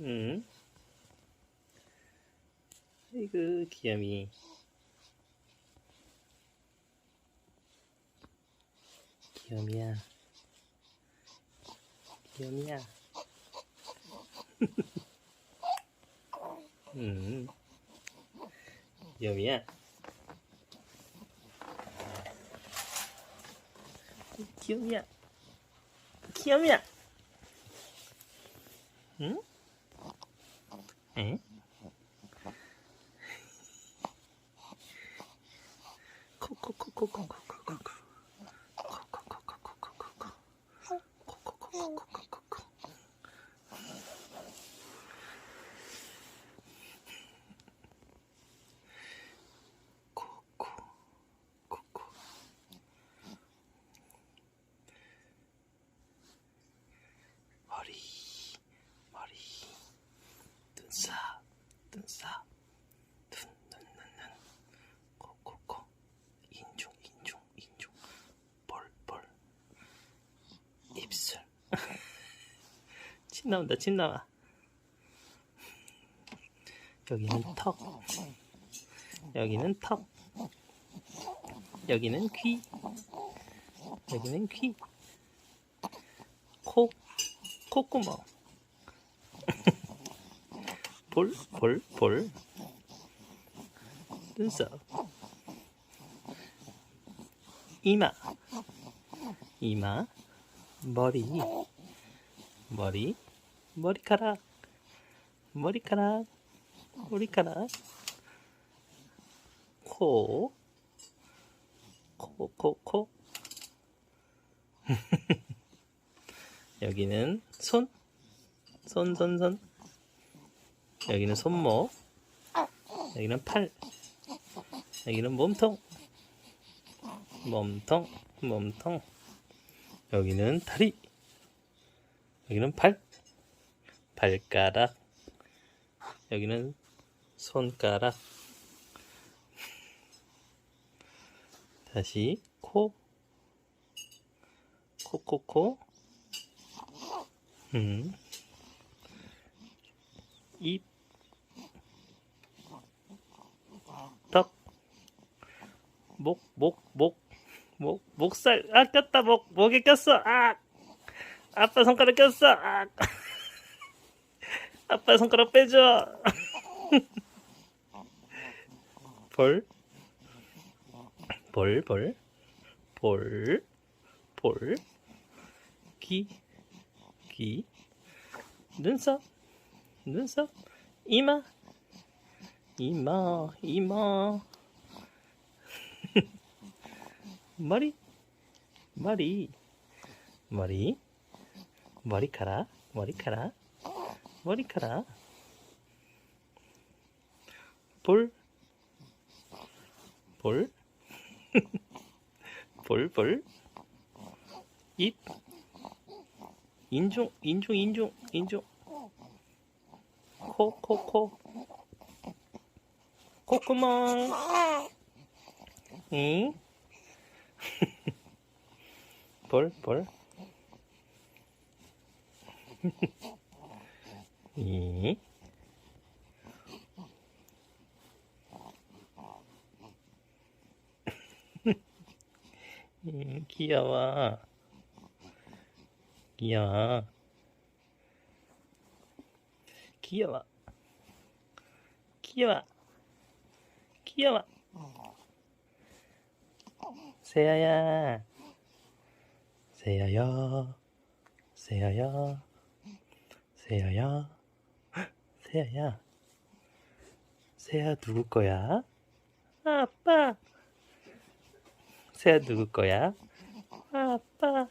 응? 아이고, 귀염이. 귀염이야. 귀염이야. 응. 귀염이야. 귀염이야. 귀염이야. 응? 응? 코코코코코코 침 나온다, 침 나와. 여기는 턱. 여기는 턱. 여기는 귀. 여기는 귀. 코. 콧구멍. 볼, 볼, 볼. 눈썹. 이마. 이마. 머리. 머리. 머리카락. 머리카락. 머리카락. 코. 코, 코, 코. 여기는 손. 손, 손, 손. 여기는 손목. 여기는 팔. 여기는 몸통. 몸통, 몸통. 여기는 다리. 여기는 발. 발가락. 여기는 손가락. 다시 코. 코, 코, 코. 음. 입. 턱. 목, 목, 목, 목, 목살, 아, 꼈다, 목, 목에 꼈어, 아! 아빠 손가락 꼈어, 아! 아빠 손가락 빼줘! 볼, 볼, 볼, 볼, 볼, 귀, 귀, 눈썹, 눈썹, 이마, 이마, 이마, 머리, 머리, 머리, 머리카락, 머리카락, 머리카락, 볼, 볼, 볼, 볼, 입, 인중, 인중, 인중, 인중, 코, 코, 코, 콧구멍, 응? 볼, 볼. いい キヤは、キヤ？は、キヤは、キヤは、キヤは、せやや、せやや、せやや、せやや。 헉, 세아야. 세아 누구 거야? 아빠. 세아 누구 거야? 아빠.